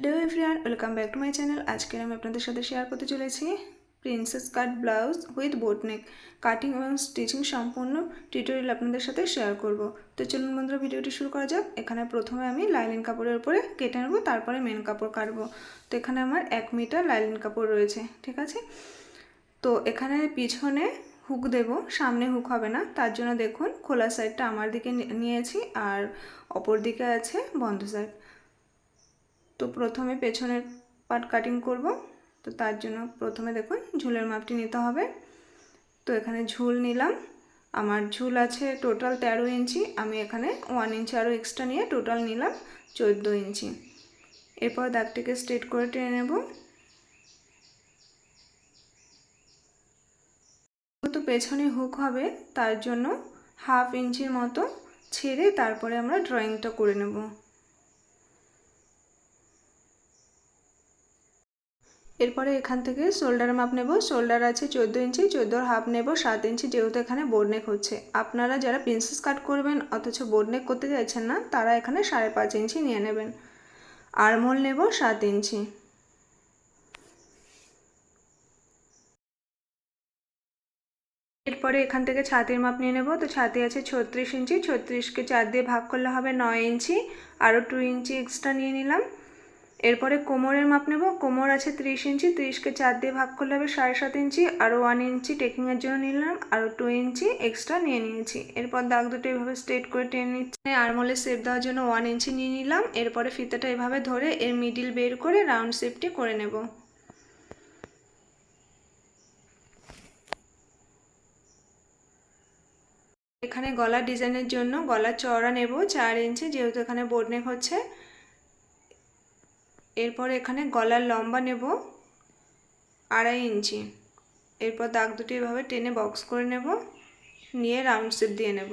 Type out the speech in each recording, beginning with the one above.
Hello everyone welcome back to my channel আজকে আমি আপনাদের সাথে শেয়ার করতে চলেছি princess cut blouse with boat neck cutting এবং স্টিচিং সম্পূর্ণ টিউটোরিয়াল আপনাদের সাথে শেয়ার করব। তো চলুন বন্ধুরা, ভিডিওটি শুরু করা যাক। এখানে প্রথমে আমি লাইলিন কাপড়ের উপরে কেটে নেব, তারপরে মেন কাপড় কাটবো। তো এখানে আমার এক মিটার লাইলিন কাপড় রয়েছে, ঠিক আছে? তো এখানে পিছনে হুক দেব, সামনে হুক হবে না। তার জন্য দেখুন, খোলা সাইডটা আমার দিকে নিয়েছি আর অপর দিকে আছে বন্ধ সাইড তো প্রথমে পেছনের পার্ট কাটিং করব। তো তার জন্য প্রথমে দেখুন ঝুলের মাপটি নিতে হবে। তো এখানে ঝুল নিলাম। আমার ঝুল আছে টোটাল তেরো ইঞ্চি, আমি এখানে ওয়ান ইঞ্চি আরও এক্সট্রা নিয়ে টোটাল নিলাম চোদ্দ ইঞ্চি। এরপর দাগটিকে স্ট্রেট করে টেনে নেব। তো পেছনে হুক হবে, তার জন্য হাফ ইঞ্চির মতো ছেড়ে তারপরে আমরা ড্রয়িংটা করে নেব। এরপরে এখান থেকে শোল্ডার মাপ নেব। শোল্ডার আছে চোদ্দ ইঞ্চি, চোদ্দোর হাফ নেব, সাত ইঞ্চি যেহেতু এখানে বোর্ডনেক হচ্ছে। আপনারা যারা প্রিন্সেস কাট করবেন, অথচ বোর্ডনেক করতে চাইছেন না, তারা এখানে সাড়ে পাঁচ ইঞ্চি নিয়ে নেবেন। আরমোল নেব, সাত ইঞ্চি। এরপরে এখান থেকে ছাতির মাপ নিয়ে নেব। তো ছাতি আছে ছত্রিশ ইঞ্চি, ছত্রিশকে চার দিয়ে ভাগ করলে হবে নয় ইঞ্চি। আরও টু ইঞ্চি এক্সট্রা নিয়ে নিলাম। এরপরে কোমরের মাপ নেব। কোমর আছে ত্রিশ ইঞ্চি, ত্রিশকে চার দিয়ে ভাগ করলে হবে সাড়ে সাত ইঞ্চি। আরও ওয়ান ইঞ্চি টেকিংয়ের জন্য নিলাম আরও টু ইঞ্চি এক্সট্রা নিয়ে নিয়েছি। এরপর দাগ দুটো এভাবে স্ট্রেট করে টেনে নিচ্ছি। আরমোলে শেপ দেওয়ার জন্য ওয়ান ইঞ্চি নিয়ে নিলাম। এরপরে ফিতাটা এভাবে ধরে এর মিডিল বের করে রাউন্ড শেপটি করে নেব। এখানে গলা ডিজাইনের জন্য গলা চওড়া নেব। চার ইঞ্চি যেহেতু এখানে বোর্ড নেক হচ্ছে এরপর এখানে গলার লম্বা নেব আড়াই ইঞ্চি। এরপর দাগ দুটি এভাবে টেনে বক্স করে নেব, নিয়ে রাউন্ড শেপ দিয়ে নেব।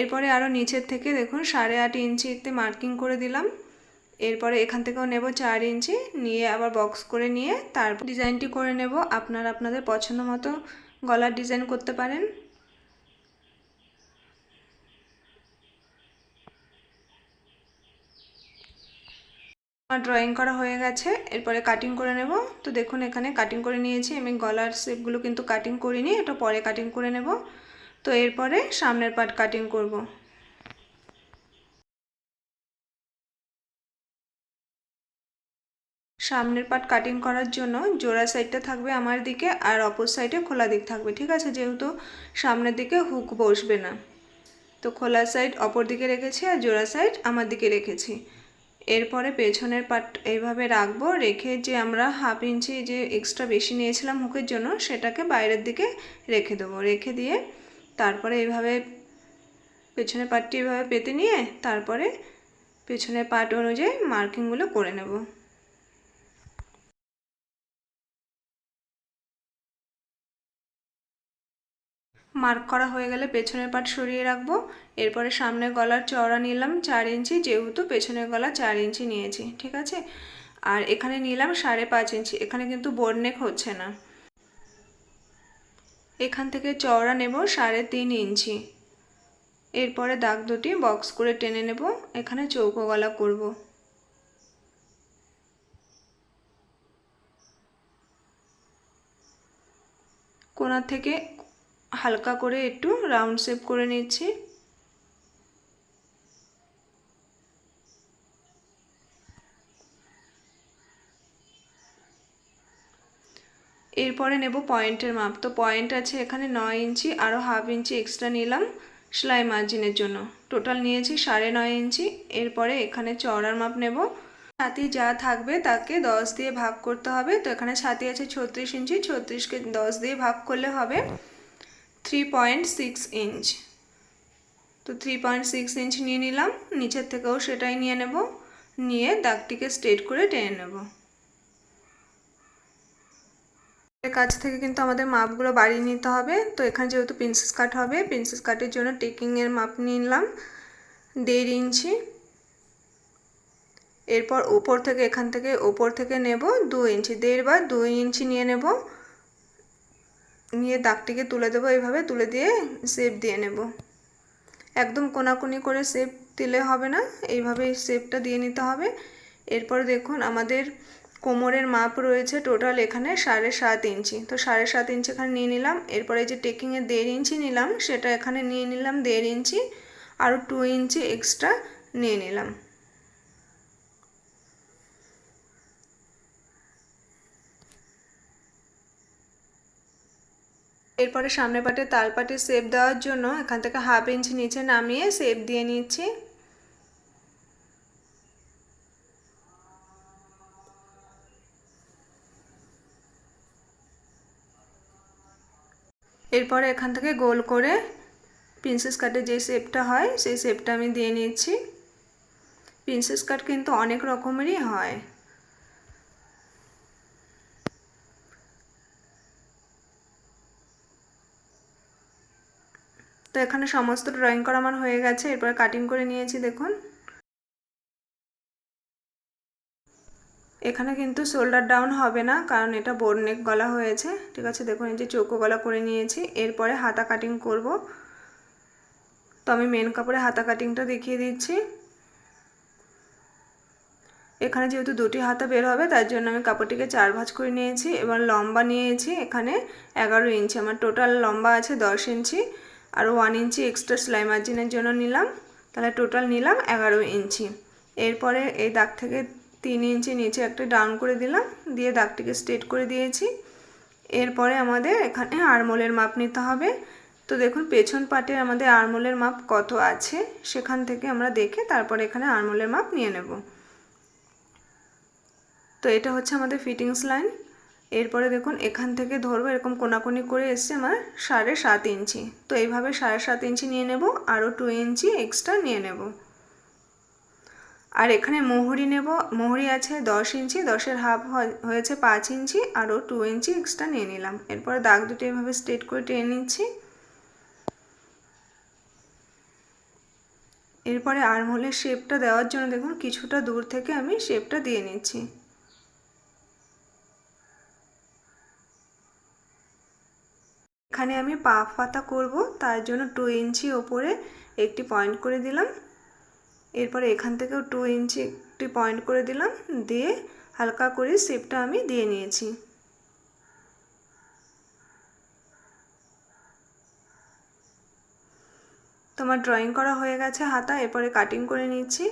এরপরে আরও নিচের থেকে দেখুন, সাড়ে আট ইঞ্চিতে মার্কিং করে দিলাম। এরপরে এখান থেকেও নেব চার ইঞ্চি, নিয়ে আবার বক্স করে নিয়ে তারপর ডিজাইনটি করে নেব। আপনারা আপনাদের পছন্দ মতো গলার ডিজাইন করতে পারেন। আমার ড্রয়িং করা হয়ে গেছে। এরপরে কাটিং করে নেব। তো দেখুন, এখানে কাটিং করে নিয়েছি। আমি গলার শেপগুলো কিন্তু কাটিং করিনি, এটা পরে কাটিং করে নেব। তো এরপরে সামনের পার্ট কাটিং করব। সামনের পার্ট কাটিং করার জন্য জোড়া সাইডটা থাকবে আমার দিকে আর অপর সাইডে খোলা দিক থাকবে, ঠিক আছে? যেহেতু সামনের দিকে হুক বসবে না। তো খোলা সাইড অপর দিকে রেখেছি আর জোড়া সাইড আমার দিকে রেখেছি। এরপরে পেছনের পাট এইভাবে রাখব, রেখে যে আমরা হাফ ইঞ্চি যে এক্সট্রা বেশি নিয়েছিলাম হুকের জন্য, সেটাকে বাইরের দিকে রেখে দেবো। রেখে দিয়ে তারপরে এইভাবে পেছনের পাটটি এভাবে পেতে নিয়ে তারপরে পেছনের পাট অনুযায়ী মার্কিংগুলো করে নেব। মার্ক করা হয়ে গেলে পেছনের পাট সরিয়ে রাখব। এরপরে সামনে গলার চওড়া নিলাম চার ইঞ্চি, যেহেতু পেছনের গলা চার ইঞ্চি নিয়েছি, ঠিক আছে? আর এখানে নিলাম সাড়ে পাঁচ ইঞ্চি, এখানে কিন্তু বোর্ডনেক হচ্ছে না। এখান থেকে চওড়া নেব সাড়ে তিন ইঞ্চি। এরপরে দাগ দুটি বক্স করে টেনে নেব, এখানে চৌকো গলা করব। কোনার থেকে হালকা করে একটু রাউন্ড শেপ করে নিচ্ছি। এরপরে নেব পয়েন্টের মাপ। তো পয়েন্ট আছে এখানে নয় ইঞ্চি আরও হাফ ইঞ্চি এক্সট্রা নিলাম সেলাই মার্জিনের জন্য। টোটাল নিয়েছি সাড়ে নয় ইঞ্চি। এরপরে এখানে চওড়ার মাপ নেব। ছাতি যা থাকবে তাকে দশ দিয়ে ভাগ করতে হবে। তো এখানে ছাতি আছে ছত্রিশ ইঞ্চি, ছত্রিশকে দশ দিয়ে ভাগ করলে হবে। থ্রি পয়েন্ট সিক্স ইঞ্চ তো থ্রি পয়েন্ট সিক্স ইঞ্চ নিয়ে নিলাম, নিচের থেকেও সেটাই নিয়ে নেব, নিয়ে দাগটিকে স্ট্রেট করে টেনে নেব। কাছ থেকে কিন্তু আমাদের মাপগুলো বাড়িয়ে নিতে হবে। তো এখানে যেহেতু প্রিন্সেস কাট হবে প্রিন্সেস কাটের জন্য টেকিংয়ের মাপ নিলাম, দেড় ইঞ্চি। এরপর ওপর থেকে, এখান থেকে ওপর থেকে নেব, দু ইঞ্চি, দেড় বা দুই ইঞ্চি নিয়ে নেব। নিয়ে দাগটিকে তুলে দেবো এইভাবে, তুলে দিয়ে শেপ দিয়ে নেব। একদম কোনাকুনি করে শেপ দিলে হবে না, এইভাবে শেপটা দিয়ে নিতে হবে। এরপর দেখুন আমাদের কোমরের মাপ রয়েছে টোটাল এখানে সাড়ে সাত ইঞ্চি। তো সাড়ে সাত ইঞ্চি এখানে নিয়ে নিলাম, এরপরে যে টেকিংয়ে দেড় ইঞ্চি নিলাম, সেটা এখানে নিয়ে নিলাম দেড় ইঞ্চি, আরও টু ইঞ্চি এক্সট্রা নিয়ে নিলাম। এরপরে সামনে পাটে তাল পাটে শেপ দেওয়ার জন্য এখান থেকে হাফ ইঞ্চি নিচে নামিয়ে শেপ দিয়ে নিচ্ছি। এরপরে এখান থেকে গোল করে প্রিন্সেস কাটের যে শেপটা হয়, সেই শেপটা আমি দিয়ে নিচ্ছি। প্রিন্সেস কাট কিন্তু অনেক রকমেরই হয়। তো এখানে সমস্ত ড্রয়িং করা আমার হয়ে গেছে, এরপরে কাটিং করে নিয়েছি, দেখুন। এখানে কিন্তু শোল্ডার ডাউন হবে না, কারণ এটা বোর্ড নেক গলা হয়েছে। ঠিক আছে, দেখুন, এই যে চৌকো গলা করে নিয়েছি, এরপরে হাতা কাটিং করব। তো আমি মেন কাপড়ে হাতা কাটিংটা দেখিয়ে দিচ্ছি। এখানে যেহেতু দুটি হাতা বের হবে, তার জন্য আমি কাপড়টিকে চার ভাঁজ করে নিয়েছি, এবার লম্বা নিয়েছি, এখানে এগারো ইঞ্চি আমার টোটাল লম্বা আছে দশ ইঞ্চি আর ওয়ান ইঞ্চি এক্সট্রা সেলাই মার্জিনের জন্য নিলাম। তাহলে টোটাল নিলাম এগারো ইঞ্চি এরপরে এই দাগ থেকে তিন ইঞ্চি নিচে একটা ডাউন করে দিলাম, দিয়ে দাগটিকে স্ট্রেট করে দিয়েছি। এরপরে আমাদের এখানে আরমোলের মাপ নিতে হবে। তো দেখুন, পেছন পাটের আমাদের আরমোলের মাপ কত আছে, সেখান থেকে আমরা দেখে তারপরে এখানে আরমোলের মাপ নিয়ে নেব। তো এটা হচ্ছে আমাদের ফিটিংস লাইন এরপরে দেখুন, এখান থেকে ধরবো, এরকম কোনাকুনি করে এসছে আমার সাড়ে সাত ইঞ্চি। তো এইভাবে সাড়ে সাত ইঞ্চি নিয়ে নেব, আরও টু ইঞ্চি এক্সট্রা নিয়ে নেব। আর এখানে মোহরি নেব, মোহরি আছে দশ ইঞ্চি, দশের হাফ হয়েছে পাঁচ ইঞ্চি, আরও টু ইঞ্চি এক্সট্রা নিয়ে নিলাম। এরপরে দাগ দুটো এভাবে স্ট্রেট করে টেনে নিচ্ছি। এরপরে আর্মহোলের শেপটা দেওয়ার জন্য দেখুন, কিছুটা দূর থেকে আমি শেপটা দিয়ে নিচ্ছি। এখানে আমি পা পাতা করব, তার জন্য টু ইঞ্চি ওপরে একটি পয়েন্ট করে দিলাম। এরপরে এখান থেকেও টু ইঞ্চি একটি পয়েন্ট করে দিলাম, দিয়ে হালকা করে শেপটা আমি দিয়ে নিয়েছি। তোমার ড্রয়িং করা হয়ে গেছে হাতা, এরপরে কাটিং করে নিচ্ছি।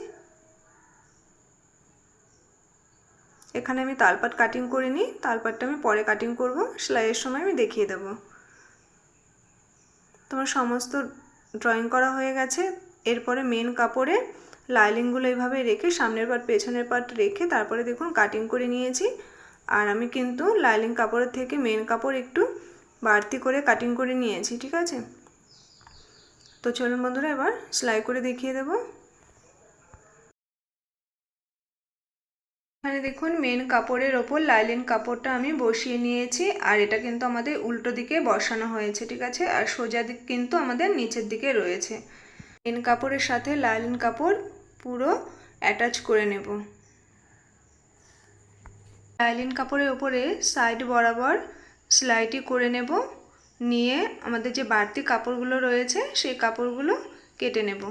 এখানে আমি তালপাট কাটিং করে নিই তালপাটটা আমি পরে কাটিং করব, সেলাইয়ের সময় আমি দেখিয়ে দেব। তোমার সমস্ত ড্রয়িং করা হয়ে গেছে। এরপরে মেন কাপড়ে লাইলিংগুলো এইভাবে রেখে, সামনের পাট পেছনের পাট রেখে তারপরে দেখুন কাটিং করে নিয়েছি। আর আমি কিন্তু লাইলিং কাপড়ের থেকে মেন কাপড় একটু বাড়তি করে কাটিং করে নিয়েছি, ঠিক আছে? তো চলুন বন্ধুরা, এবার সেলাই করে দেখিয়ে দেব। এখানে দেখুন মেন কাপড়ের ওপর লাইলিন কাপড়টা আমি বসিয়ে নিয়েছি। আর এটা কিন্তু আমাদের উল্টো দিকে বসানো হয়েছে, ঠিক আছে? আর সোজা দিক কিন্তু আমাদের নিচের দিকে রয়েছে। মেন কাপড়ের সাথে লাইলিন কাপড় পুরো অ্যাটাচ করে নেব। লাইলিন কাপড়ের ওপরে সাইড বরাবর সেলাইটি করে নেব। নিয়ে আমাদের যে বাড়তি কাপড়গুলো রয়েছে, সেই কাপড়গুলো কেটে নেব।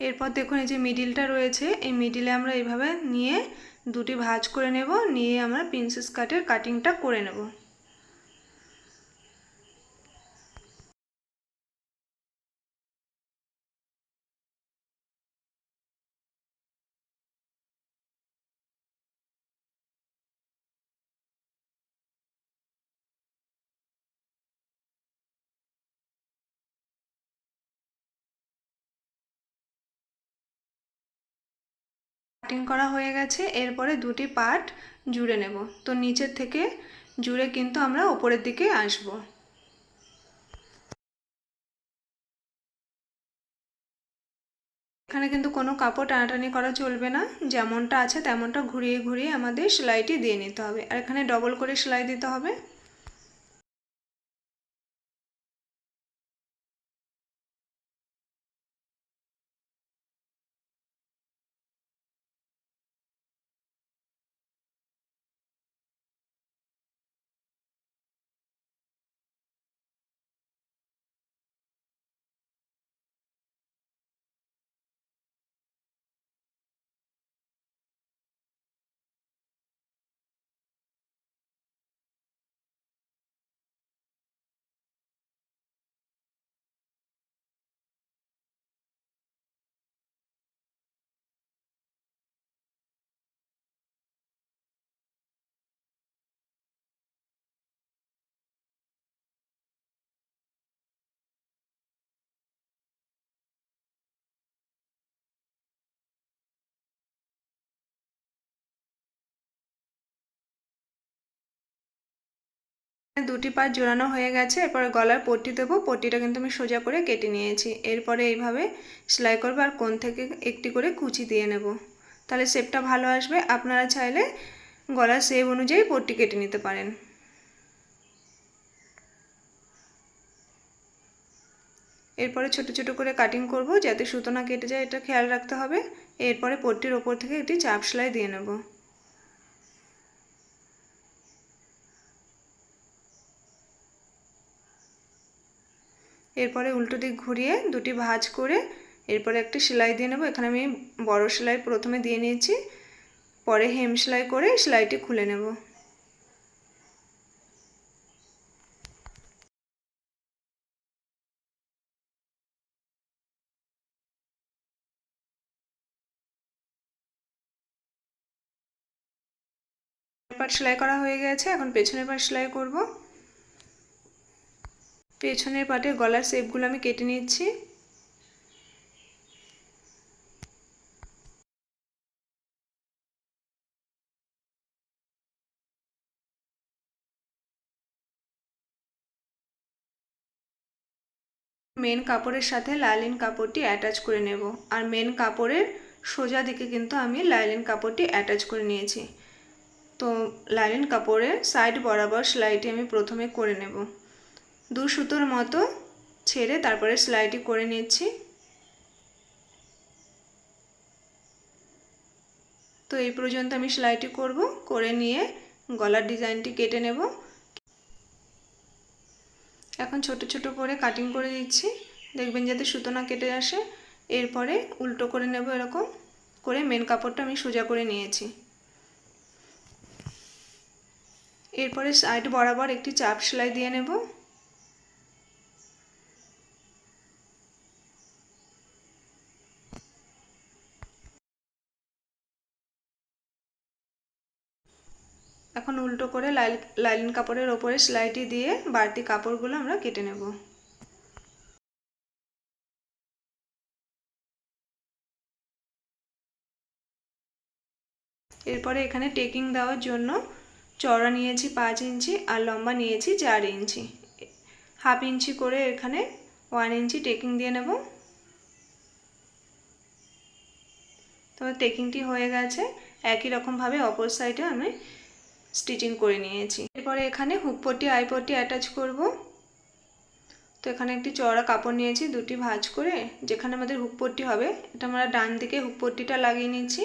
এরপর দেখুন এই যে মিডিলটা রয়েছে, এই মিডিলে আমরা এইভাবে নিয়ে দুটি ভাঁজ করে নেব, নিয়ে আমরা প্রিন্সেস কাটের কাটিংটা করে নেব। কাটিং করা হয়ে গেছে, এরপরে দুটি পার্ট জুড়ে নেব। তো নিচের থেকে জুড়ে কিন্তু আমরা ওপরের দিকে আসব। এখানে কিন্তু কোনো কাপড় টানাটানি করা চলবে না, যেমনটা আছে তেমনটা ঘুরিয়ে ঘুরিয়ে আমাদের সেলাইটি দিয়ে নিতে হবে। আর এখানে ডবল করে সেলাই দিতে হবে। দুটি পাট জোড়ানো হয়ে গেছে, এরপরে গলার পট্টি দেবো, পট্টিটা কিন্তু আমি সোজা করে কেটে নিয়েছি। এরপরে এইভাবে সেলাই করব আর কোন থেকে একটি করে কুচি দিয়ে নেব। তাহলে শেপটা ভালো আসবে, আপনারা চাইলে গলার শেপ অনুযায়ী পট্টি কেটে নিতে পারেন। এরপরে ছোট ছোট করে কাটিং করব, যাতে সুতো না কেটে যায়, এটা খেয়াল রাখতে হবে। এরপরে পট্টির ওপর থেকে একটি চাপ সেলাই দিয়ে নেব। এরপরে উল্টো দিক ঘুরিয়ে দুটি ভাঁজ করে এরপরে একটি সেলাই দিয়ে নেব। এখানে আমি বড় সেলাই প্রথমে দিয়ে নিয়েছি, পরে হেম সেলাই করে সেলাইটি খুলে নেব। পাট সেলাই করা হয়ে গেছে, এখন পেছনের পাট সেলাই করব। পেছনের পাটে গলার শেপগুলো আমি কেটে নিচ্ছি। মেন কাপড়ের সাথে লাইলিন কাপড়টি অ্যাটাচ করে নেব। আর মেন কাপড়ের সোজা দিকে কিন্তু আমি লাইলিন কাপড়টি অ্যাটাচ করে নিয়েছি। তো লাইলিন কাপড়ের সাইড বরাবর সেলাইটি আমি প্রথমে করে নেব। দু সুতোর মতো ছেড়ে তারপরে সেলাইটি করে নিচ্ছি। তো এই পর্যন্ত আমি সেলাইটি করব, করে নিয়ে গলার ডিজাইনটি কেটে নেব। এখন ছোট ছোট করে কাটিং করে দিচ্ছি। দেখবেন যাতে সুতো না কেটে আসে। এরপরে উল্টো করে নেব এরকম। করে মেন কাপড়টা আমি সোজা করে নিয়েছি। এরপরে সাইড বরাবর একটি চাপ সেলাই দিয়ে নেব। লাইলিন কাপড়ের ওপরে সেলাইটি দিয়ে বাড়তি কাপড়গুলো আমরা কেটে নেব। এরপরে এখানে টেকিং দেওয়ার জন্য চড়া নিয়েছি পাঁচ ইঞ্চি আর লম্বা নিয়েছি চার ইঞ্চি। হাফ ইঞ্চি করে এখানে ওয়ান ইঞ্চি টেকিং দিয়ে নেব। তো টেকিংটি হয়ে গেছে। একই রকমভাবে অপর সাইডে আমি স্টিচিং করে নিয়েছি। এরপরে এখানে হুপপট্টি আইপটি অ্যাটাচ করব। তো এখানে একটি চওড়া কাপড় নিয়েছি, দুটি ভাঁজ করে, যেখানে আমাদের হুকপট্টি হবে। এটা আমরা ডান দিকে হুকপট্টিটা লাগিয়ে নিয়েছি।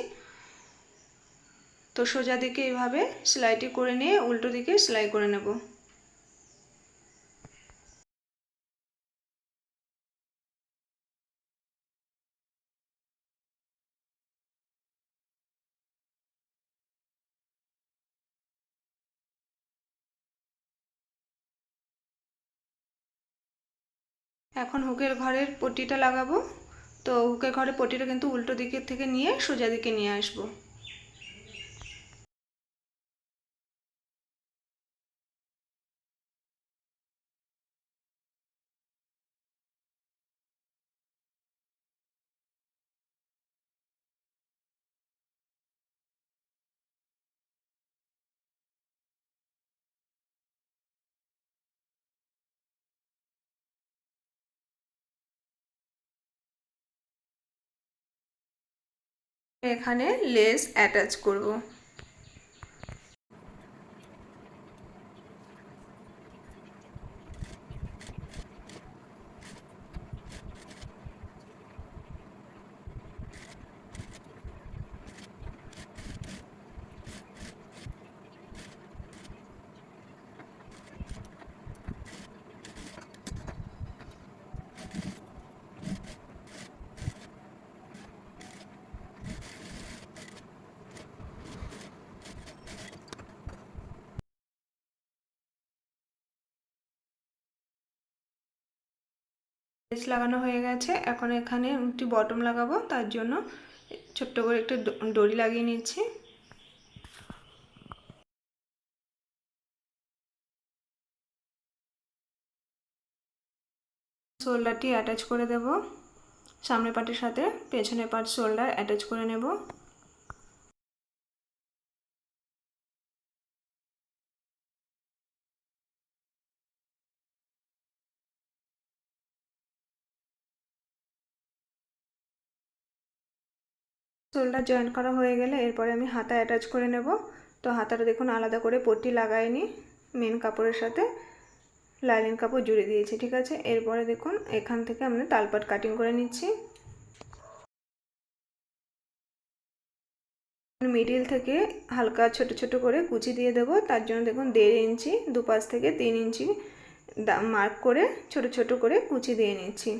তো সোজা দিকে এভাবে সেলাইটি করে নিয়ে উল্টো দিকে সেলাই করে নেব। এখন হুকের ঘরের পটিটা লাগাবো। তো হুকের ঘরের পটিটা কিন্তু উল্টো দিকের থেকে নিয়ে সোজা দিকে নিয়ে আসব। এখানে লেস অ্যাটাচ করব। লেস লাগানো হয়ে গেছে। এখন এখানে একটি বটম লাগাবো, তার জন্য ছোট্ট করে একটু দড়ি লাগিয়ে নিচ্ছি। শোল্ডারটি অ্যাটাচ করে দেব। সামনে পার্টের সাথে পেছনের পার্ট শোল্ডার অ্যাটাচ করে নেব। শোল্ডার জয়েন করা হয়ে গেলে এরপরে আমি হাতা অ্যাটাচ করে নেব। তো হাতাটা দেখুন আলাদা করে পট্টি লাগাইনি মেন কাপড়ের সাথে লাইলিন কাপড় জুড়ে দিয়েছি, ঠিক আছে? এরপরে দেখুন এখান থেকে আমরা তালপাট কাটিং করে নিচ্ছি। মিডিল থেকে হালকা ছোট ছোট করে কুচি দিয়ে দেবো, তার জন্য দেখুন দেড় ইঞ্চি, দুপাশ থেকে তিন ইঞ্চি মার্ক করে ছোট ছোট করে কুচি দিয়ে নিচ্ছি।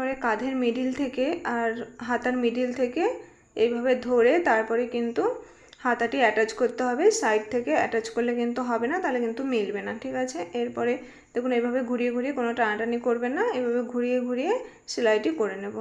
এরপরে কাঁধের মিডিল থেকে আর হাতার মিডিল থেকে এইভাবে ধরে তারপরে কিন্তু হাতাটি অ্যাটাচ করতে হবে। সাইড থেকে অ্যাটাচ করলে কিন্তু হবে না, তাহলে কিন্তু মিলবে না, ঠিক আছে? এরপরে দেখুন এভাবে ঘুরিয়ে ঘুরিয়ে কোনো টানাটানি করবেন না। এভাবে ঘুরিয়ে ঘুরিয়ে সেলাইটি করে নেব।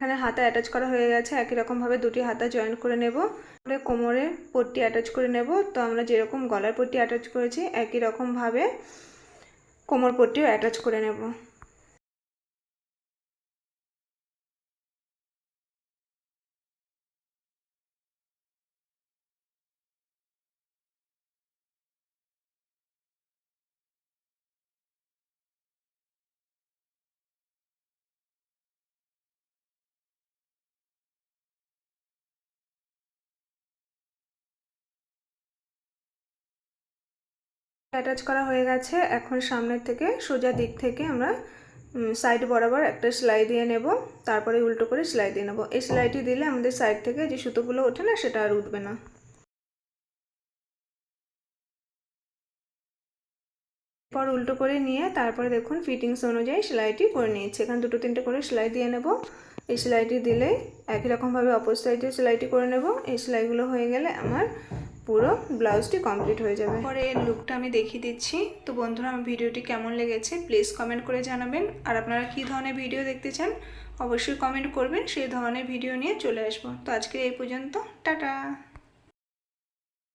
এখানে হাতা অ্যাটাচ করা হয়ে গেছে, একই রকমভাবে দুটি হাতা জয়েন করে নেব। কোমরে পট্টি অ্যাটাচ করে নেব। তো আমরা যেরকম গলার পট্টি অ্যাটাচ করেছি, একই রকমভাবে কোমর পট্টিও অ্যাটাচ করে নেব। অ্যাটাচ করা হয়ে গেছে। এখন সামনের থেকে সোজা দিক থেকে আমরা সাইড বরাবর একটা সেলাই দিয়ে নেব। তারপরে উল্টো করে সেলাই দিয়ে নেব। এই সেলাইটি দিলে আমাদের সাইড থেকে যে সুতোগুলো ওঠে না, সেটা আর উঠবে না। পর উল্টো করে নিয়ে তারপরে দেখুন ফিটিংস অনুযায়ী সেলাইটি করে নিয়েছি। এখানে দুটো তিনটে করে সেলাই দিয়ে নেব। এই সেলাইটি দিলে একই রকমভাবে অপর সাইডে সেলাইটি করে নেব। এই সেলাইগুলো হয়ে গেলে আমার পুরো ব্লাউজটি কমপ্লিট হয়ে যাবে। পরে এর লুকটা আমি দেখিয়ে দিচ্ছি। তো বন্ধুরা, আমার ভিডিওটি কেমন লেগেছে প্লিজ কমেন্ট করে জানাবেন। আর আপনারা কী ধরনের ভিডিও দেখতে চান, অবশ্যই কমেন্ট করবেন। সেই ধরনের ভিডিও নিয়ে চলে আসব। তো আজকে এই পর্যন্ত, টাটা!